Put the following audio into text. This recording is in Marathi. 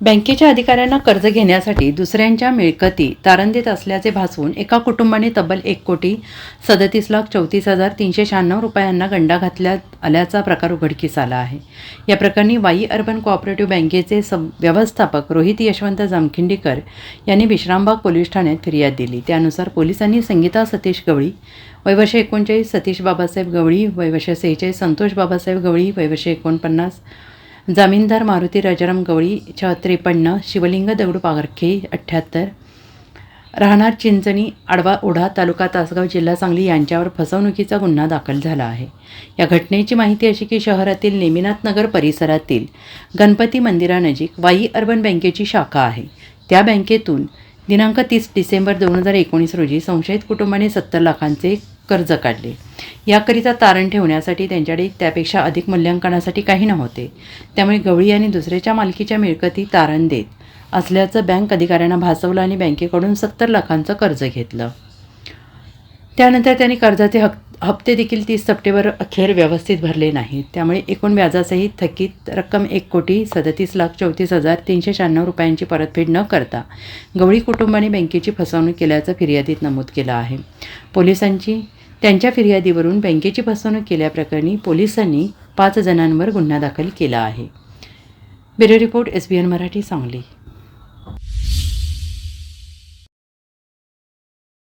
बँकेच्या अधिकाऱ्यांना कर्ज घेण्यासाठी दुसऱ्यांच्या मिळकती तारण देत असल्याचे भासवून एका कुटुंबाने तब्बल एक कोटी सदतीस लाख चौतीस हजार तीनशे शहाण्णव रुपयांना गंडा घातल्यात आल्याचा प्रकार उघडकीस आला आहे. या प्रकरणी वाई अर्बन कोऑपरेटिव्ह बँकेचे सब व्यवस्थापक रोहित यशवंत जामखिंडीकर यांनी विश्रामबाग पोलीस ठाण्यात फिर्याद दिली. त्यानुसार पोलिसांनी संगीता सतीश गवळी वयवर्ष एकोणचाळीस सतीश बाबासाहेब गवळी वयवर्ष सेहेचाळीस संतोष बाबासाहेब गवळी वयवर्ष एकोणपन्नास जामीनदार मारुती राजाराम गवळी छ त्रेपन्न शिवलिंग दगडू पागरखे अठ्ठ्याहत्तर राहणार चिंचणी आडवा ओढा तालुका तासगाव जिल्हा सांगली यांच्यावर फसवणुकीचा गुन्हा दाखल झाला आहे. या घटनेची माहिती अशी की शहरातील नेमिनाथ नगर परिसरातील गणपती मंदिरानजीक वाई अर्बन बँकेची शाखा आहे. त्या बँकेतून दिनांक तीस डिसेंबर दोन हजार एकोणीस रोजी संशयित कुटुंबाने सत्तर लाखांचे कर्ज काढले. याकरिता तारण ठेवण्यासाठी त्यांच्याकडे त्यापेक्षा अधिक मूल्यांकनासाठी काही नव्हते. त्यामुळे गवळी यांनी दुसऱ्याच्या मालकीच्या मिळकती तारण देत असल्याचं बँक अधिकाऱ्यांना भासवलं आणि बँकेकडून सत्तर लाखांचं कर्ज घेतलं. त्यानंतर त्यांनी कर्जाचे हक हप्ते देखील तीस सप्टेंबर अखेर व्यवस्थित भरले नाहीत. त्यामुळे एकूण व्याजासहित थकीत रक्कम एक कोटी सदतीस लाख चौतीस हजार तीनशे शहाण्णव रुपयांची परतफेड न करता गवळी कुटुंबाने बँकेची फसवणूक केल्याचं फिर्यादीत नमूद केलं आहे. पोलिसांची त्यांच्या फिर्यादीवरून बँकेची फसवणूक केल्याप्रकरणी पोलिसांनी पाच जणांवर गुन्हा दाखल केला आहे. Bureau report S B N Marathi Sangli.